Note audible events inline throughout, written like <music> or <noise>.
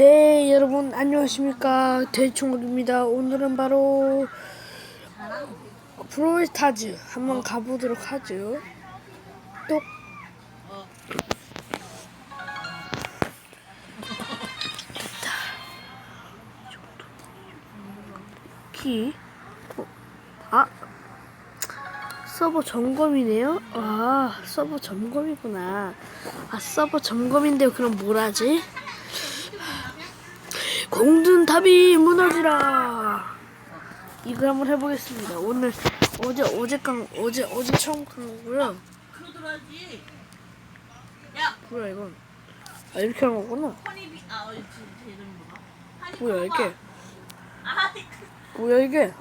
네, 여러분 안녕하십니까 대충입니다. 오늘은 바로 브롤스타즈 한번 가보도록 하죠. 똑. 됐다. 키. 어, 아. 서버 점검이네요. 아, 서버 점검이구나. 아, 서버 점검인데 그럼 뭘 하지? 공든탑이 무너지라. 이걸 한번 해보겠습니다. 오늘 어제 어제강 어제 어제 처음 간 거고요. 뭐야 이건? 아 이렇게 한 거구나. 뭐야 이게? 뭐야 이게?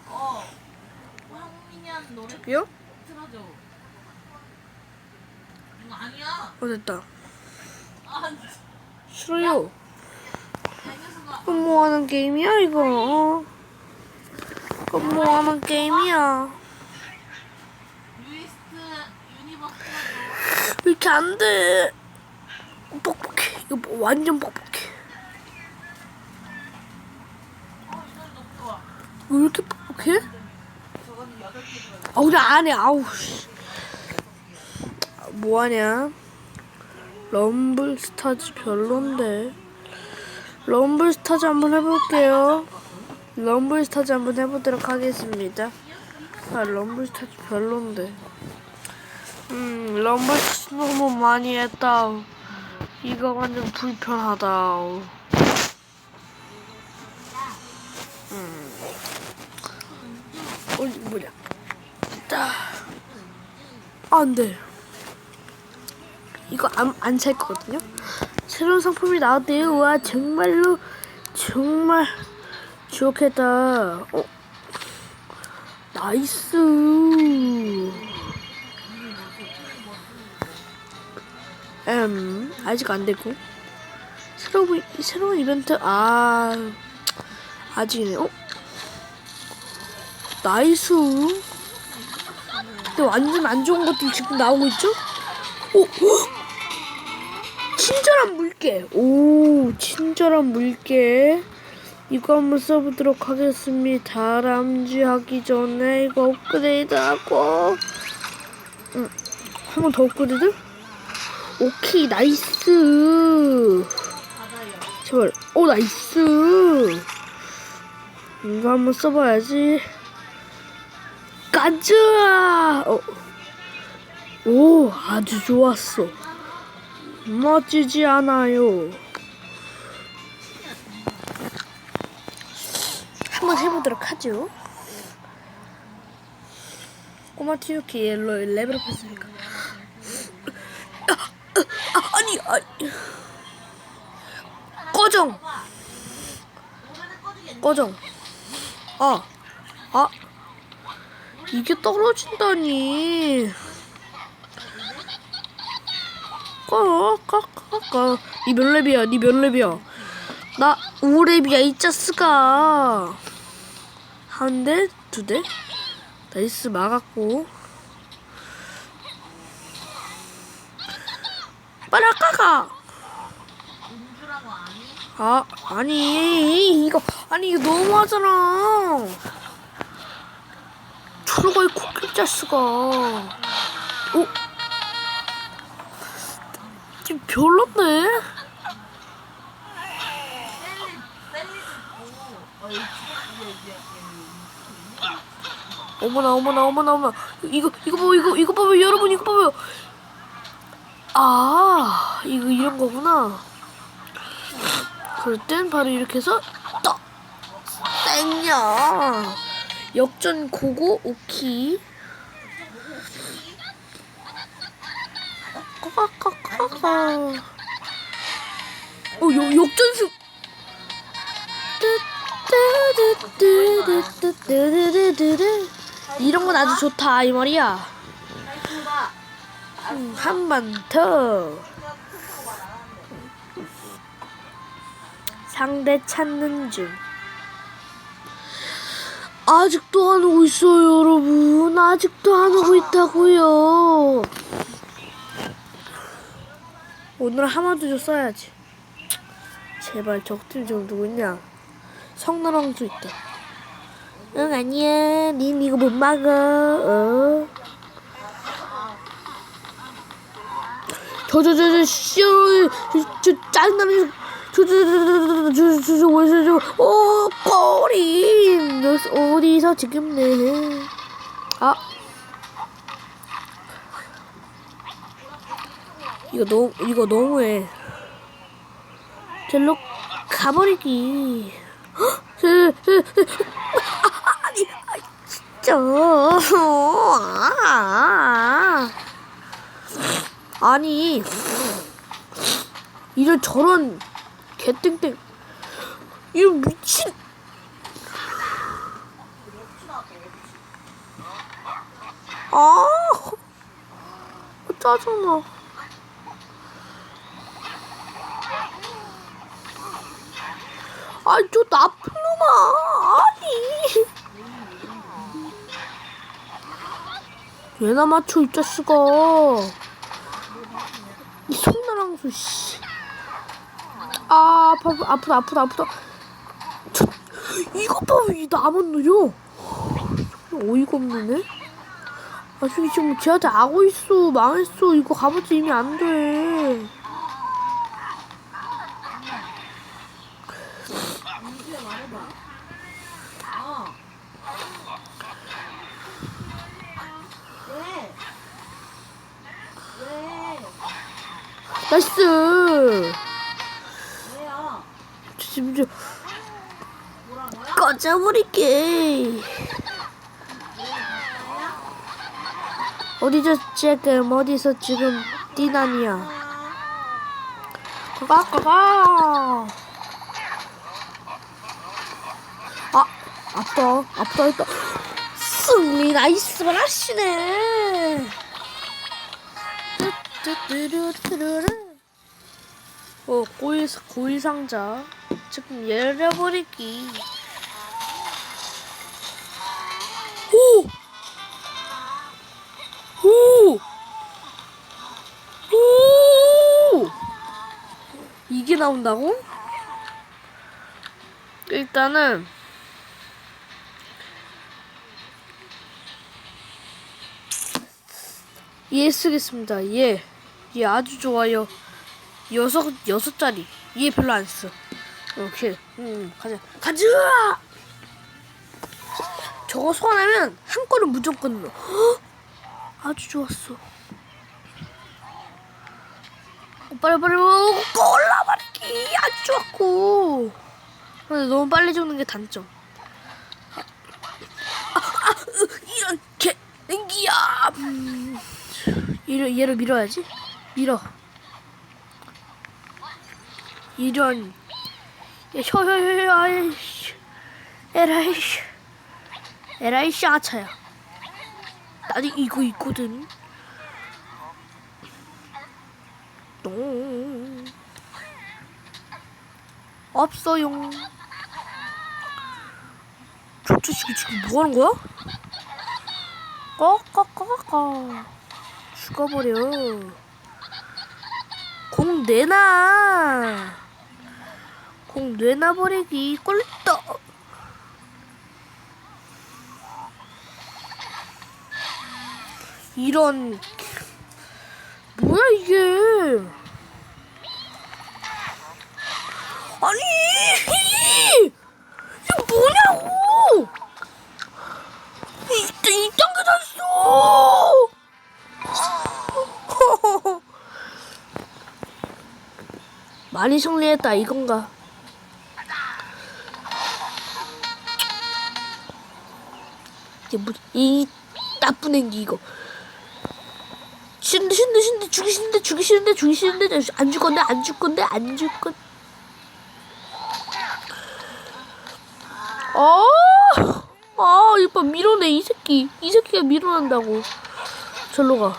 요? 어 됐다. 싫어요. 이거 뭐하는 게임이야 이거? 이거 뭐하는 게임이야. 왜 이렇게 안돼? 뻑뻑해. 이거 뭐 완전 뻑뻑해. 왜 이렇게 뻑뻑해? 아 그냥 안해. 아우 씨. 뭐하냐? 럼블스타즈 별론데. 럼블 스타즈 한번 해볼게요. 럼블 스타즈 한번 해보도록 하겠습니다. 아 럼블 스타즈 별론데. 음 럼블 스타즈 너무 많이 했다 이거 완전 불편하다 음. 어, 뭐냐. 자. 아, 안 돼. 이거 안, 안살 거거든요? 새로운 상품이 나왔대요. 와, 정말로, 정말, 좋겠다. 어? 나이스. 음, 아직 안 되고. 새로운, 새로운 이벤트, 아, 아직이네. 어? 나이스. 근데 완전 안 좋은 것들이 지금 나오고 있죠? 오, 헉! 친절한 물개. 오, 친절한 물개. 이거 한번 써보도록 하겠습니다. 다람쥐 하기 전에 이거 업그레이드 하고. 응. 한번 더 업그레이드? 오케이, 나이스. 제발. 오, 나이스. 이거 한번 써봐야지. 가자! 어. 오, 아주 좋았어. 멋지지 않아요. 한번 해보도록 하죠. 꼬마 티유키 옐로 레벨업 했으니까. 아니, 아니. 꺼정! 꺼정. 아, 아, 이게 떨어진다니. 꺼, 꺼, 꺼, 꺼. 니몇 랩이야? 니몇 랩이야? 나 5랩이야, 이 짜스가. 한 대, 두 대? 나이스, 막았고. 빨리 아까가! 아, 아니, 이거, 아니, 이거 너무하잖아. 트루거의 코끼리 자스가. 어? 좀 별론데? 어머나, 어머나, 어머나, 어머나. 이거, 이거 봐, 이거, 이거 봐봐요. 여러분, 이거 봐봐요. 아, 이거 이런 거구나. 그럴 땐 바로 이렇게 해서, 떡! 땡냐. 역전 고고, 오키. 까까까까. 어허. 어, 요, 역전승. 이런 건 아주 좋다 이 말이야. 한번 더. 상대 찾는 중. 아직도 안 오고 있어요, 여러분. 아직도 안 오고 있다고요. 오늘 하마도 좀 써야지. 제발 적팀 좀 누구냐? 성나랑도 있다. 응 아니야. 닌 이거 못 막아. 어. 저저저저 쇼저 짜증나는 저저저저저저저 어디서 오 꼬린 여기서 어디서 지금 내 아. 이거 너무 이거 너무해. 절로 가버리기. 아니, 아, 진짜. 아, 아니, 이런 저런 개땡땡. 이거 미친. 아, 짜증나. 아이 저 나쁜 놈아. 아니. 왜나 맞춰 이 자식아. 이 손나랑수 씨 아 아파 아프다 아프다 아프다. 저, 이것 봐이 나만 느려 어이가 없네 아 저기 지금 쟤한테 아고 있어 망했어. 이거 가봤자 이미 안돼 민수야 말해봐. 어. 왜? 왜? 나이스 왜요? 지금 저 뭐라고요? 꺼져버릴게. 어디서 지금 어디서 지금 뛰나니야? 가가 가가. 아빠 아빠 했다. 승리 나이스 하시네. 어 고일 고일 상자 지금 열려버리기. 오! 오! 오! 이게 나온다고? 일단은 얘 쓰겠습니다. 얘. 얘 아주 좋아요. 여섯 여섯 짜리. 얘 별로 안 써. 오케이. 음, 가자. 가자! 저거 소환하면 한 골은 무조건 넣어. 헉! 아주 좋았어. 어, 빨리 빨리 골라버리기 아주 좋았고. 근데 너무 빨리 죽는 게 단점. 아, 아, 아, 으, 이런 개 애기야. 음, 얘를 얘를 밀어야지. 밀어. 이런. 야, 혀혀혀혀 아이씨. 에라이씨. 에라이씨 아차야. 나도 이거 있거든. 똥. 없어용 저 자식이 지금 뭐 하는 거야? 꺼꺼꺼꺼 죽어버려. 공 내놔. 공 내놔버리기 꿀떡. 이런 뭐야 이게? 아니 많이 승리했다 이건가 이게 뭐이 나쁜 애기 이거 싫은데 싫은데 싫은데 죽이 싫은데 죽이 싫은데 죽이 싫은데 안줄 건데 안줄 건데 안줄 건. 아, 아 이봐 밀어내 이 새끼 이 새끼가 밀어낸다고 절로 가.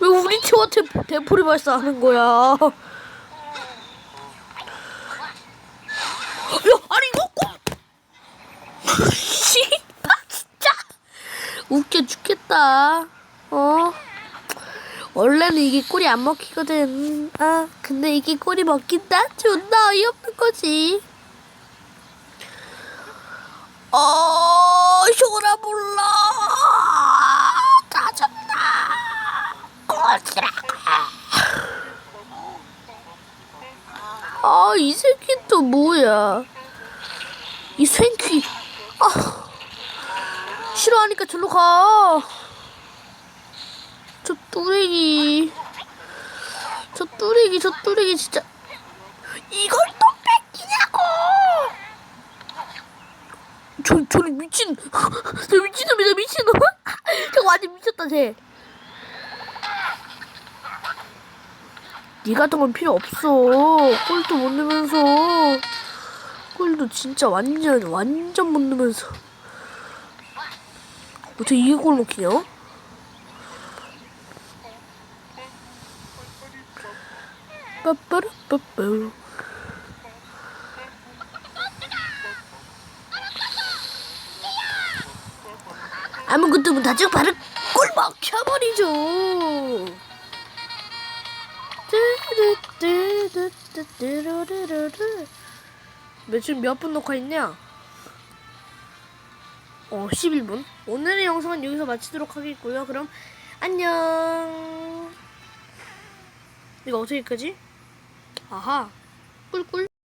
왜 우리 팀한테 대포리 발사하는 거야? 야 아니 이거 꼭. 씨, 아, 진짜 웃겨 죽겠다. 어? 원래는 이게 꿀이 안 먹히거든. 아, 근데 이게 꿀이 먹힌다? 존나 어이없는 거지. 어, 쇼라 몰라. 짜증나. 꼬지라고. 아, 이 새끼 또 뭐야. 이 생퀴. 아, 싫어하니까 절로 가. 저 뚜레기. 저 뚜레기, 저 뚜레기 진짜. 이걸 또 뺏기냐고! 저, 저리 미친. 저 미친놈이다, 미친놈. <laughs> 저거 완전 미쳤다, 쟤. 니 같은 건 필요 없어. 꼴도 못 넣으면서. 꼴도 진짜 완전, 완전 못 넣으면서. 어떻게 이게 골 먹히냐? 빠빠라빠빠. 아무것도 못하죠. 바로 꿀 먹혀버리죠. 뚜루뚜루뚜루루루루. 매출 몇분 녹화했냐? 어, 11분. 오늘의 영상은 여기서 마치도록 하겠고요. 그럼 안녕. 이거 어떻게 끄지? 아하. 꿀꿀.